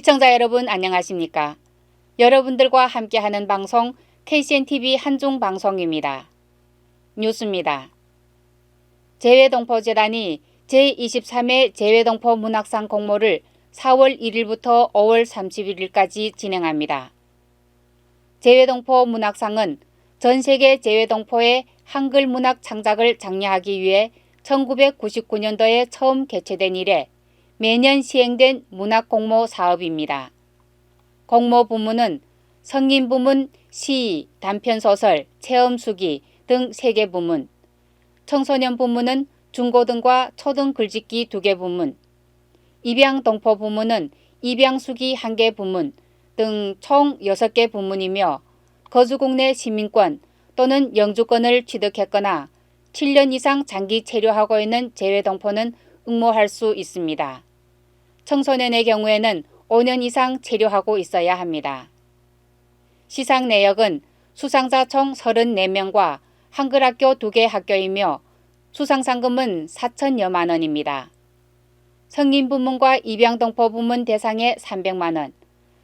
시청자 여러분 안녕하십니까? 여러분들과 함께하는 방송 KCNTV 한중 방송입니다. 뉴스입니다. 재외동포재단이 제23회 재외동포 문학상 공모를 4월 1일부터 5월 31일까지 진행합니다. 재외동포 문학상은 전 세계 재외동포의 한글 문학 창작을 장려하기 위해 1999년도에 처음 개최된 이래 매년 시행된 문학 공모 사업입니다. 공모 부문은 성인 부문, 시, 단편 소설, 체험 수기 등 3개 부문, 청소년 부문은 중고등과 초등 글짓기 2개 부문, 입양 동포 부문은 입양 수기 1개 부문 등 총 6개 부문이며 거주국 내 시민권 또는 영주권을 취득했거나 7년 이상 장기 체류하고 있는 재외동포는 응모할 수 있습니다. 청소년의 경우에는 5년 이상 체류하고 있어야 합니다. 시상 내역은 수상자 총 34명과 한글학교 2개 학교이며 수상상금은 4천여만 원입니다. 성인 부문과 입양동포 부문 대상에 300만 원,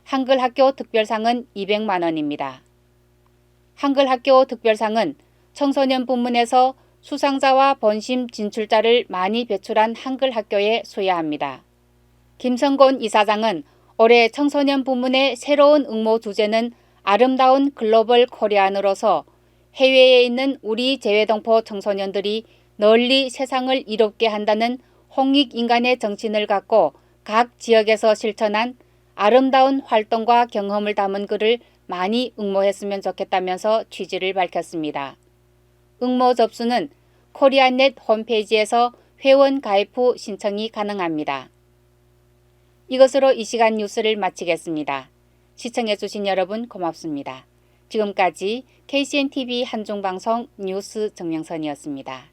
한글학교 특별상은 200만 원입니다. 한글학교 특별상은 청소년 부문에서 수상자와 본심 진출자를 많이 배출한 한글학교에 수여합니다. 김성곤 이사장은 올해 청소년 부문의 새로운 응모 주제는 아름다운 글로벌 코리안으로서 해외에 있는 우리 재외동포 청소년들이 널리 세상을 이롭게 한다는 홍익 인간의 정신을 갖고 각 지역에서 실천한 아름다운 활동과 경험을 담은 글을 많이 응모했으면 좋겠다면서 취지를 밝혔습니다. 응모 접수는 코리안넷 홈페이지에서 회원 가입 후 신청이 가능합니다. 이것으로 이 시간 뉴스를 마치겠습니다. 시청해주신 여러분 고맙습니다. 지금까지 KCNTV 한중방송 뉴스 정명선이었습니다.